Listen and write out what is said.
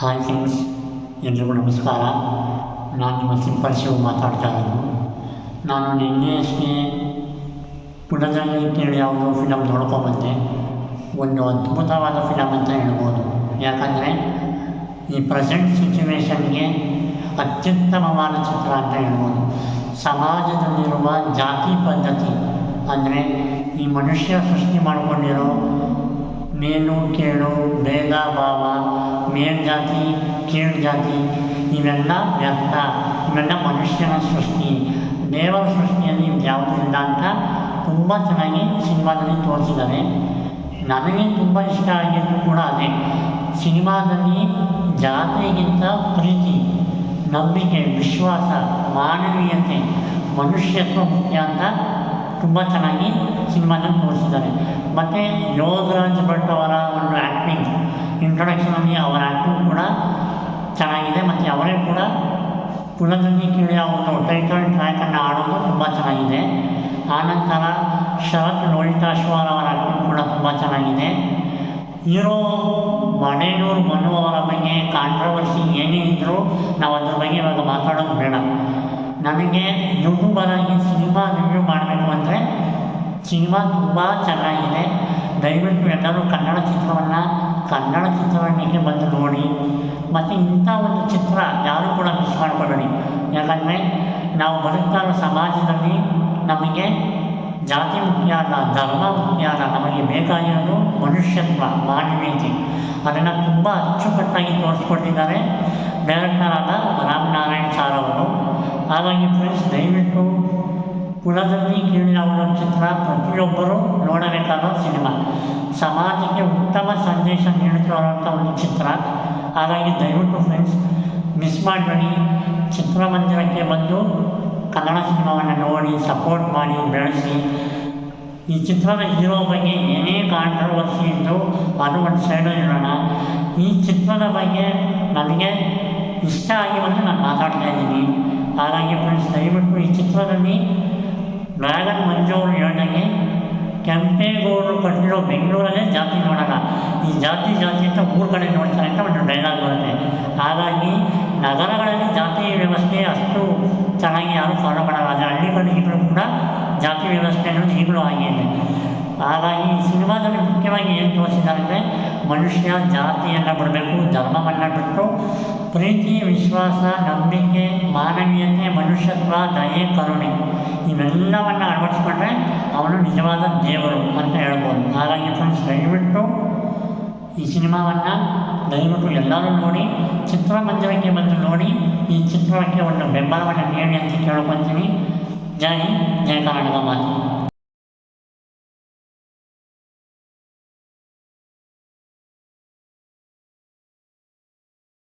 Hi friends, ಎಲ್ರಿಗೂ ನಮಸ್ಕಾರ. ನಾನು ನಿಮ್ಮ ಸಿಂಪಲ್ ಶಿವ್ ಮಾತಾಡ್ತಾ ಇರೋದು. ನಾನು ನಿನ್ನೆ ಅಷ್ಟೇ ಪುಟದಲ್ಲಿ ಕೇಳಿ ಯಾವುದೋ ಫಿಲಮ್ ನೋಡ್ಕೊಬಂದೆ ಒಂದು ಅದ್ಭುತವಾದ ಫಿಲಮ್ ಅಂತ ಹೇಳ್ಬೋದು. ಯಾಕಂದರೆ ಈ ಪ್ರೆಸೆಂಟ್ ಸಿಚುವೇಶನ್ಗೆ ಅತ್ಯುತ್ತಮವಾದ ಚಿತ್ರ ಅಂತ ಹೇಳ್ಬೋದು. ಸಮಾಜದಲ್ಲಿರುವ ಜಾತಿ ಪದ್ಧತಿ, ಅಂದರೆ ಈ ಮನುಷ್ಯ ಸೃಷ್ಟಿ ಮಾಡಿಕೊಂಡಿರೋ ಮೇಲು ಕೇಳು ಭೇದ ಭಾವ ಮೇಲ್ಜಾತಿ ಕೇಣ್ ಜಾತಿ ಇವೆಲ್ಲ ವ್ಯರ್ಥ. ಇವೆಲ್ಲ ಮನುಷ್ಯನ ಸೃಷ್ಟಿ. ದೇವರ ಸೃಷ್ಟಿಯಲ್ಲಿ ಯಾವುದೂ ಇಲ್ಲ ಅಂತ ತುಂಬ ಚೆನ್ನಾಗಿ ಸಿನಿಮಾದಲ್ಲಿ ತೋರಿಸಿದ್ದಾರೆ. ನನಗೆ ತುಂಬ ಇಷ್ಟ ಆಗಿದ್ದು ಕೂಡ ಅದೇ. ಸಿನಿಮಾದಲ್ಲಿ ಜಾತಿಗಿಂತ ಪ್ರೀತಿ, ನಂಬಿಕೆ, ವಿಶ್ವಾಸ, ಮಾನವೀಯತೆ, ಮನುಷ್ಯತ್ವ ಮುಖ್ಯ ಅಂತ ತುಂಬ ಚೆನ್ನಾಗಿ ಸಿನಿಮಾದಲ್ಲಿ ತೋರಿಸಿದ್ದಾರೆ. ಮತ್ತು ಯೋಗರಾಜ್ ಭಟ್ ಅವರ ಒಂದು ಆ್ಯಕ್ಟಿಂಗ್ ಇಂಟ್ರೊಡಕ್ಷನಲ್ಲಿ ಅವರ ಆ್ಯಕ್ಟಿಂಗ್ ಕೂಡ ಚೆನ್ನಾಗಿದೆ ಮತ್ತು ಅವರೇ ಕೂಡ ಕುಲದಲ್ಲಿ ಕ್ರೀಡೆಯ ಒಂದು ಟೈಟಲ್ ಟ್ರ್ಯಾಕನ್ನು ಆಡೋದು ತುಂಬ ಚೆನ್ನಾಗಿದೆ. ಆನಂತರ ಶರತ್ ಲೋಹಿತಾಶ್ವರ್ ಅವರ ಆ್ಯಕ್ಟಿಂಗ್ ಕೂಡ ತುಂಬ ಚೆನ್ನಾಗಿದೆ. ಹೀರೋ ಮಡೇನೂರು ಮನು ಅವರ ಬಗ್ಗೆ ಕಾಂಟ್ರವರ್ಸಿ ಏನೇ ಇದ್ದರೂ ನಾವು ಅದ್ರ ಬಗ್ಗೆ ಇವಾಗ ಮಾತಾಡೋದು ಬೇಡ. ನನಗೆ ಯೂಟ್ಯೂಬರಾಗಿ ಸಿನಿಮಾ ರಿವ್ಯೂ ಸಿನಿಮಾ ತುಂಬ ಚೆನ್ನಾಗಿದೆ. ದಯವಿಟ್ಟು ಎಲ್ಲರೂ ಕನ್ನಡ ಚಿತ್ರವನ್ನು ಕನ್ನಡ ಚಿತ್ರರಂಗಕ್ಕೆ ಬಂದು ನೋಡಿ. ಮತ್ತು ಇಂಥ ಒಂದು ಚಿತ್ರ ಯಾರೂ ಕೂಡ ಮಿಸ್ ಮಾಡ್ಕೊಬೇಡಿ. ಯಾಕಂದರೆ ನಾವು ಬದುಕ್ತಾ ಸಮಾಜದಲ್ಲಿ ನಮಗೆ ಜಾತಿ ಮುಖ್ಯ ಅಲ್ಲ, ಧರ್ಮ ಮುಖ್ಯ ಅಲ್ಲ, ನಮಗೆ ಬೇಕಾಗಿರೋದು ಮನುಷ್ಯತ್ವ, ಮಾನವೀಯತೆ. ಅದನ್ನು ತುಂಬ ಅಚ್ಚುಕಟ್ಟಾಗಿ ತೋರಿಸ್ಕೊಟ್ಟಿದ್ದಾರೆ ಡೈರೆಕ್ಟರ್ ಆದ ರಾಮನಾರಾಯಣ್ ಸಾರ್ ಅವರು. ಹಾಗಾಗಿ ಫ್ರೆಂಡ್ಸ್ ದಯವಿಟ್ಟು ಕುಲದಲ್ಲಿ ಒಂದು ಚಿತ್ರ ಪ್ರತಿಯೊಬ್ಬರೂ ನೋಡಬೇಕಾದ ಸಿನಿಮಾ. ಸಮಾಜಕ್ಕೆ ಉತ್ತಮ ಸಂದೇಶ ನೀಡುತ್ತಿರುವಂಥ ಒಂದು ಚಿತ್ರ. ಹಾಗಾಗಿ ದಯವಿಟ್ಟು ಫ್ರೆಂಡ್ಸ್ ಮಿಸ್ ಮಾಡಬೇಡಿ. ಚಿತ್ರಮಂದಿರಕ್ಕೆ ಬಂದು ಕನ್ನಡ ಸಿನಿಮಾವನ್ನು ನೋಡಿ ಸಪೋರ್ಟ್ ಮಾಡಿ, ಬೆಳೆಸಿ. ಈ ಚಿತ್ರದ ಹೀರೋ ಬಗ್ಗೆ ಏನೇ ಕಾಂಟ್ರವರ್ಸಿ ಇದ್ದು ಅದು ಒಂದು ಸೈಡು ಇರೋಣ ಈ ಚಿತ್ರದ ಬಗ್ಗೆ ನನಗೆ ಇಷ್ಟ ಆಗಿ ಬಂದು ನಾನು ಮಾತಾಡ್ತಾ ಇದ್ದೀನಿ. ಹಾಗಾಗಿ ಫ್ರೆಂಡ್ಸ್ ದಯವಿಟ್ಟು ಈ ಚಿತ್ರದಲ್ಲಿ ಡ್ರ್ಯಾಗನ್ ಮಂಜು ಅವರು ಹೇಳ್ದಂಗೆ ಕೆಂಪೇಗೌಡರು ಕಟ್ಟಿರೋ ಬೆಂಗಳೂರಲ್ಲೇ ಜಾತಿ ನೋಡೋಣ ಈ ಜಾತಿ ಜಾತಿ ಅಂತ ಊರ ಕಡೆ ನೋಡ್ತಾರೆ ಅಂತ ಒಂದು ಡೈಲಾಗ್ ಬರುತ್ತೆ. ಹಾಗಾಗಿ ನಗರಗಳಲ್ಲಿ ಜಾತಿ ವ್ಯವಸ್ಥೆ ಅಷ್ಟು ಚೆನ್ನಾಗಿ ಯಾರೂ ಫಾಲೋ ಮಾಡೋಲ್ಲ. ಆದರೆ ಹಳ್ಳಿಗಳು ಈಗಲೂ ಕೂಡ ಜಾತಿ ವ್ಯವಸ್ಥೆ ಅನ್ನೋದು ಈಗಲೂ ಆಗಿದೆ ಹಾಗಾಗಿ ಈ ಸಿನಿಮಾದಲ್ಲಿ ಮುಖ್ಯವಾಗಿ ಏನು ತೋರಿಸಿದ್ದಾರೆ ಅಂದರೆ ಮನುಷ್ಯ, ಜಾತಿಯನ್ನು ಬಿಡಬೇಕು, ಧರ್ಮವನ್ನು ಬಿಟ್ಟು ಪ್ರೀತಿ, ವಿಶ್ವಾಸ, ನಂಬಿಕೆ, ಮಾನವೀಯತೆ, ಮನುಷ್ಯತ್ವ, ದಯೆ, ಕರುಣೆ ಇವೆಲ್ಲವನ್ನು ಅಳವಡಿಸ್ಕೊಂಡ್ರೆ ಅವನು ನಿಜವಾದ ದೇವರು ಅಂತ ಹೇಳ್ಬೋದು. ಹಾಗಾಗಿ ಫ್ರೆಂಡ್ಸ್ ದಯವಿಟ್ಟು ಈ ಸಿನಿಮಾವನ್ನು ದಯವಿಟ್ಟು ಎಲ್ಲರೂ ನೋಡಿ, ಚಿತ್ರಮಂದಿರಕ್ಕೆ ಬಂದು ನೋಡಿ, ಈ ಚಿತ್ರಕ್ಕೆ ಒಂದು ಬೆಂಬಲವನ್ನು ನೀಡಿ ಅಂತ ಕೇಳ್ಕೊತೀನಿ. ಜೈ ಜಯ ಕನ್ನಡದ ಮಾತು.